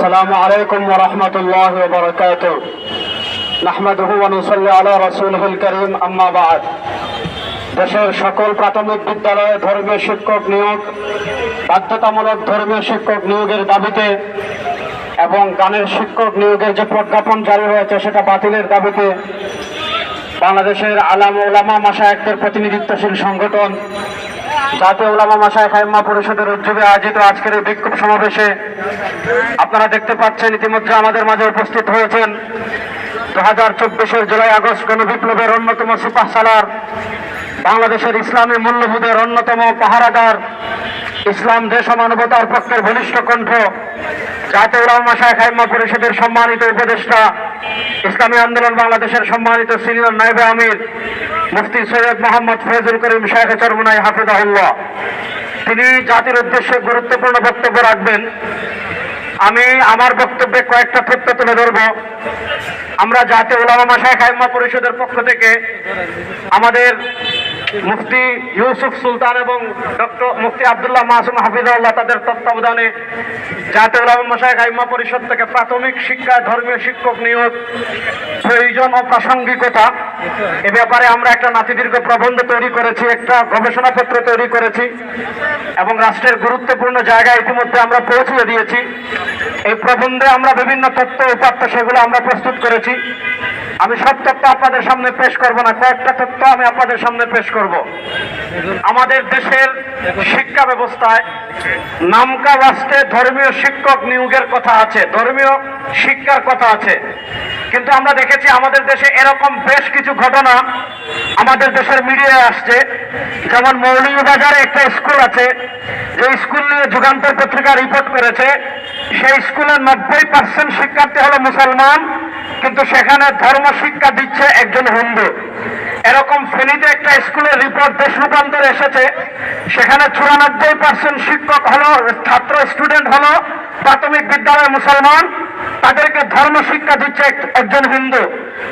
السلام عليكم ورحمة الله وبركاته نحمده ونصلي على رسوله الكريم أما بعد দেশের সকল প্রাথমিক বিদ্যালয়ে ধর্মীয় শিক্ষক নিয়োগ বাধ্যতামূলক ধর্মীয় শিক্ষক নিয়োগের দাবিতে এবং গানের শিক্ষক নিয়োগের যে প্রজ্ঞাপন জারি হয়েছে সেটা বাতিলের দাবিতে বাংলাদেশের আলাম ওলামা মাসায়কদের প্রতিনিধিত্বশীল সংগঠন জাতীয় ওলামা মাসায় খাইমা পরিষদের উদ্যোগে আয়োজিত আজকের এই বিক্ষোভ সমাবেশে আপনারা দেখতে পাচ্ছেন, ইতিমধ্যে আমাদের মাঝে উপস্থিত হয়েছেন দু হাজার চব্বিশের জুলাই আগস্ট গণবিপ্লবের অন্যতম সুপাহ সালার বাংলাদেশের ইসলামী মূল্যবোধের অন্যতম পাহারাদার, ইসলাম দেশ মানবতার পক্ষের ঘনিষ্ঠ কণ্ঠ জাতীয় ওলামা শাহ খাইমা পরিষদের সম্মানিত উপদেষ্টা ইসলামী আন্দোলন বাংলাদেশের সম্মানিত সিনিয়র নাইবে আমির মুফতি সৈয়দ মোহাম্মদ ফয়জুল করিম শেখ চরমুনাই হাফিজাহুল্লাহ। তিনি জাতির উদ্দেশ্যে গুরুত্বপূর্ণ বক্তব্য রাখবেন। আমি আমার বক্তব্যে কয়েকটা তথ্য তুলে ধরব। আমরা জাতীয় ওলামা মাসায় খাইমা পরিষদের পক্ষ থেকে আমাদের মুফতি ইউসুফ সুলতান এবং ডক্টর মুফতি আবদুল্লাহ মাসুম হাফিজাউল্লাহ তাদের তত্ত্বাবধানে জাতীয় ওলামা মশাই খাইমা পরিষদ থেকে প্রাথমিক শিক্ষা, ধর্মীয় শিক্ষক নিয়োগ, প্রয়োজন ও প্রাসঙ্গিকতা এ ব্যাপারে আমরা একটা নাতিদীর্ঘ প্রবন্ধ তৈরি করেছি, একটা গবেষণাপত্র তৈরি করেছি এবং রাষ্ট্রের গুরুত্বপূর্ণ জায়গায় ইতিমধ্যে আমরা পৌঁছে দিয়েছি। এই প্রবন্ধে আমরা বিভিন্ন তথ্য উপাত্ত সেগুলো আমরা প্রস্তুত করেছি। আমি সব তথ্য আপনাদের সামনে পেশ করব না, কয়েকটা তথ্য আমি আপনাদের সামনে পেশ করব। আমাদের দেশের শিক্ষা ব্যবস্থায় নামকা রাষ্ট্রে ধর্মীয় শিক্ষক নিয়োগের কথা আছে, ধর্মীয় শিক্ষার কথা আছে। কিন্তু আমরা দেখেছি আমাদের দেশে এরকম বেশ কিছু ঘটনা আমাদের দেশের মিডিয়ায় আসছে। যেমন মৌলভীবাজারে একটা স্কুল আছে, যে স্কুল নিয়ে যুগান্তর পত্রিকা রিপোর্ট করেছে। সেই স্কুলের নব্বই পার্সেন্ট শিক্ষার্থী হলো মুসলমান, কিন্তু সেখানে ধর্ম শিক্ষা দিচ্ছে একজন হিন্দু। এরকম ফেনীতে একটা স্কুলের রিপোর্ট দেশ রূপান্তর এসেছে। সেখানে চুরানব্বই পার্সেন্ট শিক্ষক হলো, ছাত্র স্টুডেন্ট হলো, প্রাথমিক বিদ্যালয় মুসলমান। তাদেরকে ধর্ম শিক্ষা দিচ্ছে একজন হিন্দু।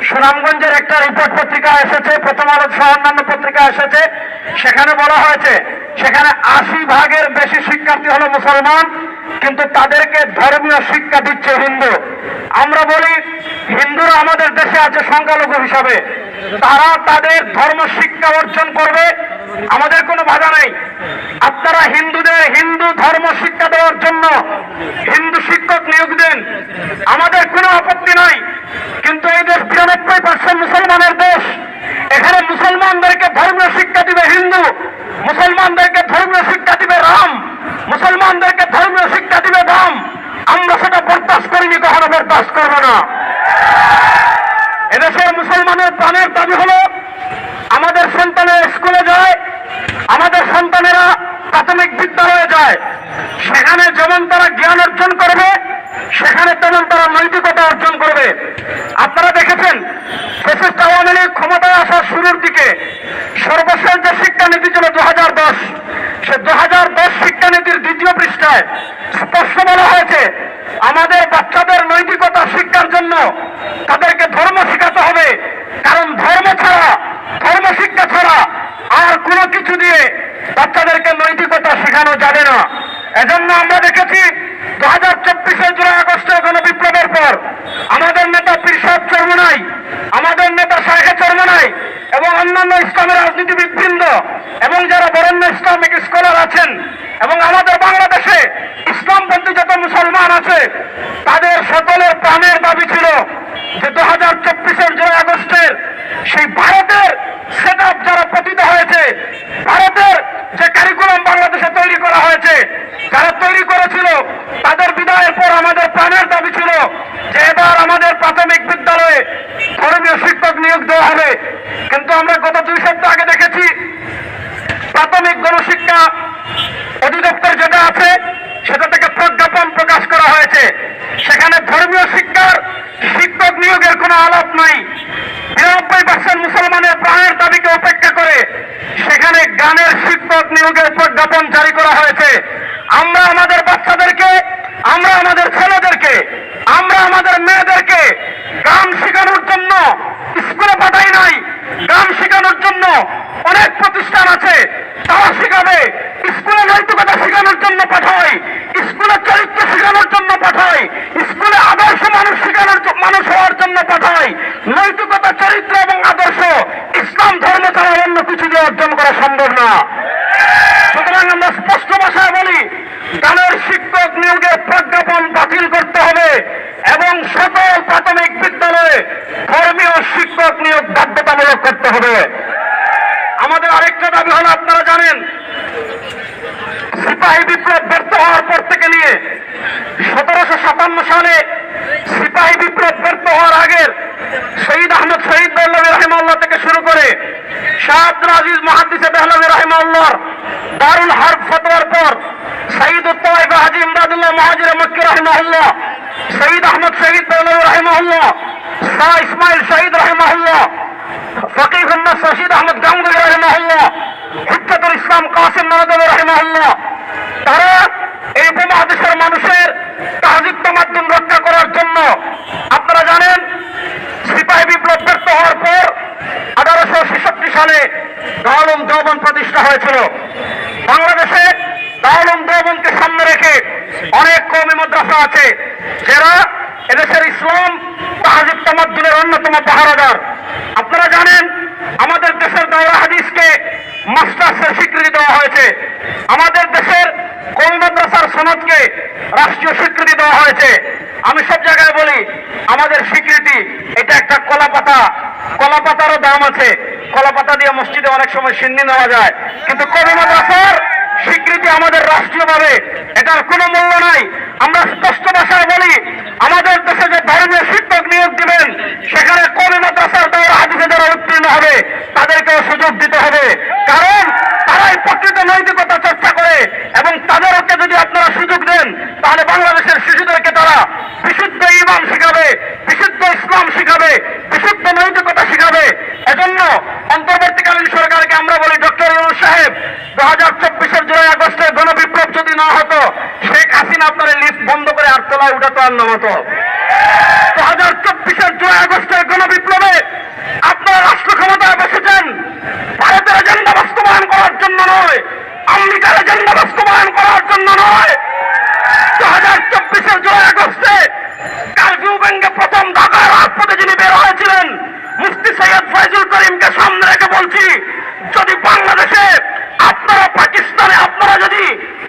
সুনামগঞ্জের একটা রিপোর্ট পত্রিকা এসেছে, প্রথম আলো সহ অন্যান্য পত্রিকা এসেছে। সেখানে বলা হয়েছে, সেখানে আশি ভাগের বেশি শিক্ষার্থী হলো মুসলমান, কিন্তু তাদেরকে ধর্মীয় শিক্ষা দিচ্ছে হিন্দু। আমরা বলি, হিন্দুরা আমাদের দেশে আছে সংখ্যালঘু হিসাবে। তারা তাদের ধর্ম, শিক্ষা অর্জন করবে, আমাদের কোনো বাধা নেই। আপনারা হিন্দুদের হিন্দু ধর্ম, শিক্ষা দেওয়ার জন্য হিন্দু শিক্ষক নিয়োগ দেন আমাদের কোনো আপত্তি নাই কিন্তু এই দেশ বিরানব্বই পার্সেন্ট মুসলমানের দেশ এখানে মুসলমানদেরকে ধর্মীয় শিক্ষা দিবে হিন্দু মুসলমানদেরকে ধর্মীয় শিক্ষা দিবে রাম মুসলমানদেরকে ধর্মীয় শিক্ষা দিবে রাম আমরা সেটা করিনি কখনো বরদাস্ত করবে না। এদেশের মুসলমানের প্রাণের দাবি হলো, আমাদের সন্তানের স্কুলে যায়, আমাদের সন্তানেরা প্রাথমিক বিদ্যালয়ে যায়। সেখানে যেমন তারা জ্ঞান অর্জন করবে সেখানে তেমন তারা নৈতিকতা অর্জন করবে। আপনারা দেখেছেন ফেসিস্ট আওয়ামী লীগ ক্ষমতায় আসার শুরুর দিকে সর্বশেষ যে শিক্ষানীতি ছিল দু হাজার দশ, সে দু হাজার দশ শিক্ষানীতির দ্বিতীয় পৃষ্ঠায় স্পষ্ট বলা হয়েছে, আমাদের বাচ্চাদের নৈতিকতা শিক্ষার জন্য তাদেরকে ধর্ম শেখাতে হবে। কারণ ধর্ম ছাড়া, ধর্ম শিক্ষা ছাড়া আর কোনো কিছু দিয়ে বাচ্চাদেরকে নৈতিকতা শেখানো যাবে না। এজন্য আমরা দেখেছি দু হাজার চব্বিশে জুলাই আগস্টে গণবিপ্লবের পর আমাদের নেতা পীরসাদ চর্মনাই, আমাদের নেতা শাহে চর্মনাই এবং অন্যান্য ইসলামের রাজনীতিবিদ বৃন্দ এবং যারা বরেণ্য ইসলামিক স্কলার আছেন এবং আমাদের বাংলাদেশে ইসলামপন্থী যত মুসলমান আছে তাদের সকলের প্রাণের দাবি ছিল যে দু হাজার চব্বিশের জুলাই আগস্টের সেই ভারতের সেট যারা পতিত হয়েছে ভারতের যে কারিকুলাম বাংলাদেশে তৈরি করা হয়েছে যারা তৈরি করেছিল তাদের বিদায়ের পর আমাদের প্রাণের দাবি ছিল যে এবার আমাদের প্রাথমিক বিদ্যালয়ে ধর্মীয় শিক্ষক নিয়োগ দেওয়া হবে কিন্তু আমরা গত দুই সপ্তাহ আগে দেখেছি প্রাথমিক গণশিক্ষা অধিদপ্তর যেটা আছে সেটা থেকে প্রজ্ঞাপন প্রকাশ করা হয়েছে। সেখানে ধর্মীয় শিক্ষার শিক্ষক নিয়োগের কোনো আলাপ নাই। বিরানব্বই পার্সেন্ট মুসলমানের প্রাণের দাবিকে উপেক্ষা করে সেখানে গানের শিক্ষক নিয়োগের প্রজ্ঞাপন জারি করা হয়েছে। আমরা আমাদের বাচ্চাদেরকে আমরা আমাদের ছেলেদেরকে আমরা আমাদের মেয়েদেরকে গান শেখানোর জন্য স্কুলে পাঠাই নাই গান শেখানোর জন্য অনেক প্রতিষ্ঠান আছে তারা শেখাবে স্কুলে নৈতিকতা শেখানোর জন্য পাঠাই স্কুলে চরিত্র শেখানোর জন্য পাঠাই সম্ভব না সুতরাং আমরা স্পষ্ট ভাষায় বলি গানের শিক্ষক নিয়োগের প্রজ্ঞাপন বাতিল করতে হবে এবং সকল প্রাথমিক বিদ্যালয়ে ধর্মীয় শিক্ষক নিয়োগ বাধ্যতামূলক করতে হবে। আমাদের আরেকটা দাবি হলো, আপনারা জানেন, সিপাহী বিপ্লব ব্যর্থ হওয়ার পর থেকে নিয়ে সতেরোশো সাতান্ন সালে সিপাহী বিপ্লব ব্যর্থ হওয়ার আগের শহীদ আহমদ শহীদ বেহলবী রহিমাল্লাহ থেকে শুরু করে শাহ আব্দুল আজিজ মহাদিসে বেহলবী রহিমাল্লাহর দারুল হার্ব ফতোয়ার পর শহীদ উত্তমাইফা হাজি ইমদাদুল্লাহ মহাজির মক্কি রহিমাহুল্লাহ শহীদ আহমদ শহীদ বেহলবী রহিমাহুল্লাহ শাহ ইসমাইল শহীদ মোহাম্মদ শহীদ আহমদ গাঙ্গুলি রহিমাহুল্লাহ হুজ্জাতুল ইসলাম কাসিম নদী রহিমাহুল্লাহ, তারা এই উপমহাদেশের মানুষের তাহজিব মাধ্যম রক্ষা করার জন্য, আপনারা জানেন, সিপাহী বিপ্লব ব্যর্থ হওয়ার পর আঠারোশো ছেষট্টি সালে দারুম দেওবন প্রতিষ্ঠা হয়েছিল। বাংলাদেশে দারুম দেওবনকে সামনে রেখে অনেক কমই মাদ্রাসা আছে, যারা এদেশের ইসলাম তাহাজিব তামাদ্দুনের অন্যতম পাহারাদার। আপনারা জানেন, আমাদের দেশের হাদিসকে মাস্টার্সের স্বীকৃতি দেওয়া হয়েছে। আমাদের দেশের রাষ্ট্রীয় স্বীকৃতি দেওয়া হয়েছে। আমি সব জায়গায় বলি, আমাদের স্বীকৃতি, এটা একটা কলা পাতা কলা পাতারও দাম আছে। কলা পাতা দিয়ে মসজিদে অনেক সময় সিন্নি নেওয়া যায়। কিন্তু স্বীকৃতি আমাদের রাষ্ট্রীয়ভাবে, এটার কোনো মূল্য নাই। আমরা স্পষ্ট ভাষায় বলি, আমাদের দেশে যে ধর্মীয় শিক্ষক নিয়োগ দিবেন সেখানে কবি মাদ্রাসার দ্বারা হাদিসে যারা উত্তীর্ণ হবে তাদেরকেও সুযোগ দিতে হবে কারণ তারাই প্রকৃত নৈতিকতা চর্চা করে এবং তাদেরকে যদি আপনারা সুযোগ দেন তাহলে বাংলাদেশের শিশুদেরকে তারা ইমান শিখাবে, বিশুদ্ধ ইসলাম শিখাবে, বিশুদ্ধ নৈতিকতা শিখাবে। এজন্য অন্তর্বর্তীকালীন সরকারকে আমরা বলি ডক্টর ইউনুস সাহেব দু হাজার চব্বিশের জুলাই আগস্টে গণবিপ্লব যদি না হতো, শেখ হাসিনা আপনার লিফট বন্ধ করে আটতলায় উঠাতো আর নামাতো। দু হাজার চব্বিশের জুলাই আগস্টের গণবিপ্লবে আপনারা রাষ্ট্র ক্ষমতায় বসেছেন। ভারতের এজেন্ডা বাস্তবায়ন করার জন্য নয়, আমেরিকার এজেন্ডা বাস্তবায়ন করার জন্য নয়। দু হাজার চব্বিশের জুলাই আগস্টে কারফিউ ব্যাংকে প্রথম ঢাকার রাজপথে যিনি বের হয়েছিলেন, মুফতি সৈয়দ ফয়জুল করিমকে সামনে রেখে বলছি, যদি বাংলাদেশে আপনারা পাকিস্তানে, আপনারা যদি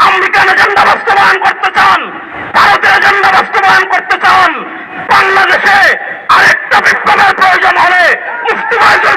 আমেরিকান এজেন্ডা বাস্তবায়ন করতে চান, ভারতের এজেন্ডা বাস্তবায়ন করতে চান, বাংলাদেশে আরেকটা বিপ্লবের প্রয়োজন হলে মুফতি ফয়জুল